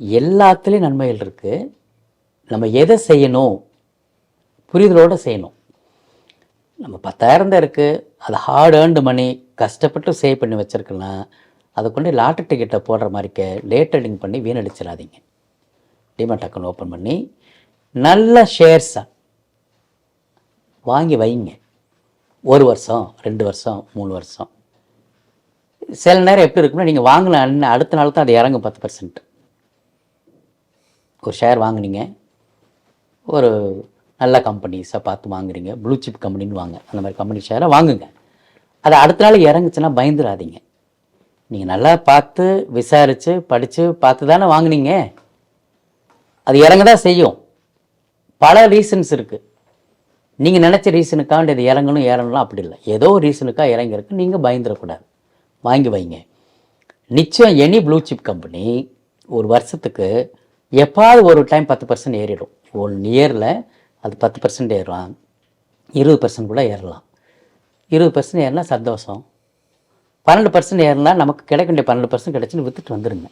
எல்லாத்துலேயும் நன்மைகள் இருக்குது நம்ம எதை செய்யணும்? புரிதலோடு செய்யணும். நம்ம பத்தாயிரம் தான் இருக்குது அது ஹார்ட் ஏர்ன்டு மணி கஷ்டப்பட்டு சேவ் பண்ணி வச்சுருக்கலாம் அதை கொண்டு லாட்டரி டிக்கெட்டை போடுற மாதிரிக்க லேட் ட்ரேடிங் பண்ணி வீணடிச்சிடாதீங்க. டிமெட் அக்கௌண்ட் ஓப்பன் பண்ணி நல்ல ஷேர்ஸாக வாங்கி வைங்க. ஒரு வருஷம் ரெண்டு வருஷம் மூணு வருஷம். சில நேரம் எப்படி இருக்குன்னா நீங்கள் வாங்கின அடுத்த நாள் தான் அது இறங்கும் பத்து பர்சன்ட் ஒரு ஷேர் வாங்குனீங்க. ஒரு நல்ல கம்பெனிஸை பார்த்து வாங்குறீங்க. ப்ளூ சிப் கம்பெனின்னு வாங்க. அந்த மாதிரி கம்பெனி ஷேரை வாங்குங்க. அது அடுத்த நாள் இறங்குச்சுன்னா பயந்துடாதீங்க நீங்கள் நல்லா பார்த்து விசாரித்து படித்து பார்த்து தானே வாங்குனீங்க. அது இறங்க தான் செய்யும். பல ரீசன்ஸ் இருக்குது நீங்கள் நினச்ச ரீசனுக்காக இது இறங்கணும் ஏறணும்லாம் அப்படி இல்லை. ஏதோ ஒரு ரீசனுக்காக இறங்கிருக்கு நீங்கள் பயந்துடக்கூடாது. வாங்கி வைங்க. நிச்சயம் எனி ப்ளூ சிப் கம்பெனி ஒரு வருஷத்துக்கு எப்பாவது ஒரு டைம் பத்து பர்சன்ட் ஏறிடும். ஒன் இயரில் அது பத்து பர்சன்ட் ஏறலாம். இருபது பர்சன்ட் கூட ஏறலாம். இருபது பர்சன்ட் ஏறினா சந்தோஷம். பன்னெண்டு பர்சன்ட் ஏறினா நமக்கு கிடைக்க வேண்டிய பன்னெண்டு பர்சன்ட் கிடச்சின்னு விற்றுட்டு வந்துடுங்க